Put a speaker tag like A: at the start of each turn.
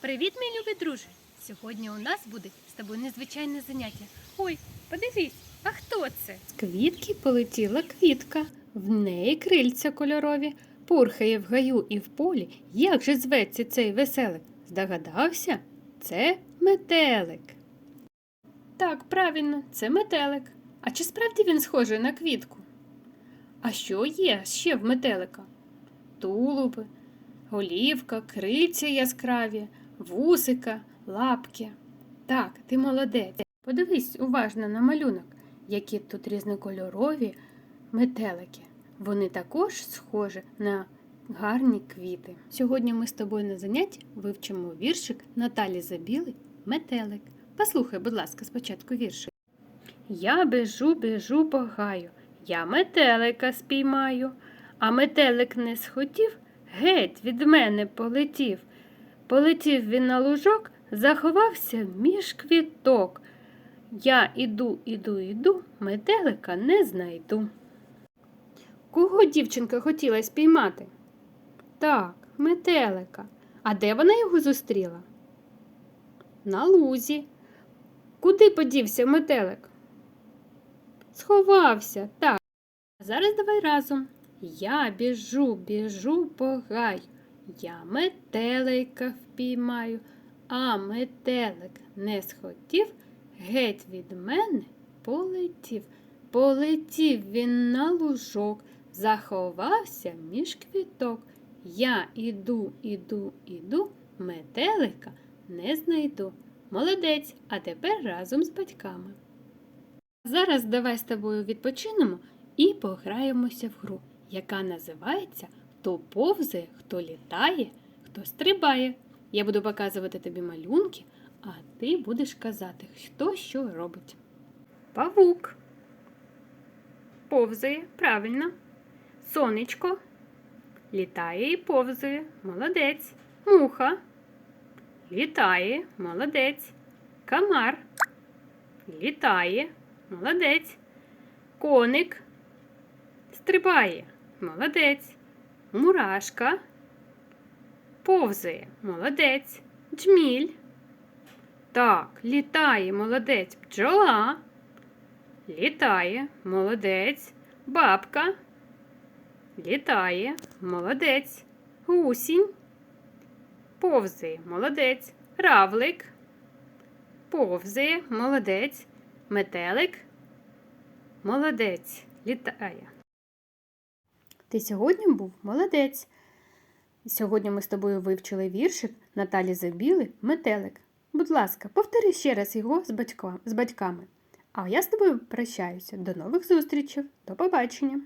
A: Привіт, мій любий друже! Сьогодні у нас буде з тобою незвичайне заняття. Ой, подивись, а хто це? З квітки полетіла квітка, в неї крильця кольорові, пурхає в гаю і в полі. Як же зветься цей веселик? Здогадався? Це метелик. Так, правильно, це метелик. А чи справді він схожий на квітку? А що є ще в метелика? Тулуби, голівка, крильця яскраві, вусика, лапки. Так, ти молодець. Подивись уважно на малюнок, які тут різнокольорові метелики. Вони також схожі на гарні квіти. Сьогодні ми з тобою на занятті вивчимо віршик Наталі Забіли Метелик. Послухай, будь ласка, спочатку віршик. Я біжу, біжу по гаю, я метелика спіймаю, а метелик не схотів, геть від мене полетів. Полетів він на лужок, заховався між квіток. Я іду, іду, іду, метелика не знайду. Кого дівчинка хотіла спіймати? Так, метелика. А де вона його зустріла? На лузі. Куди подівся метелик? Сховався, так. А зараз давай разом. Я біжу, біжу по гаю. Я метелика впіймаю, а метелик не схотів, геть від мене полетів. Полетів він на лужок, заховався між квіток. Я іду, іду, іду, метелика не знайду. Молодець, а тепер разом з батьками. Зараз давай з тобою відпочинемо і пограємося в гру, яка називається Хто повзає, хто літає, хто стрибає. Я буду показувати тобі малюнки, а ти будеш казати, хто що робить. Павук. Повзає, правильно. Сонечко. Літає і повзає. Молодець. Муха. Літає, молодець. Камар. Літає, молодець. Коник. Стрибає, молодець. Мурашка. Повзає, молодець. Джміль. Так, літає, молодець. Бджола. Літає, молодець. Бабка. Літає, молодець. Гусінь. Повзає, молодець. Равлик. Повзає, молодець. Метелик. Молодець. Літає. Ти сьогодні був молодець. Сьогодні ми з тобою вивчили віршик Наталі Забіли Метелик. Будь ласка, повтори ще раз його з, батько, з батьками. А я з тобою прощаюся. До нових зустрічей. До побачення!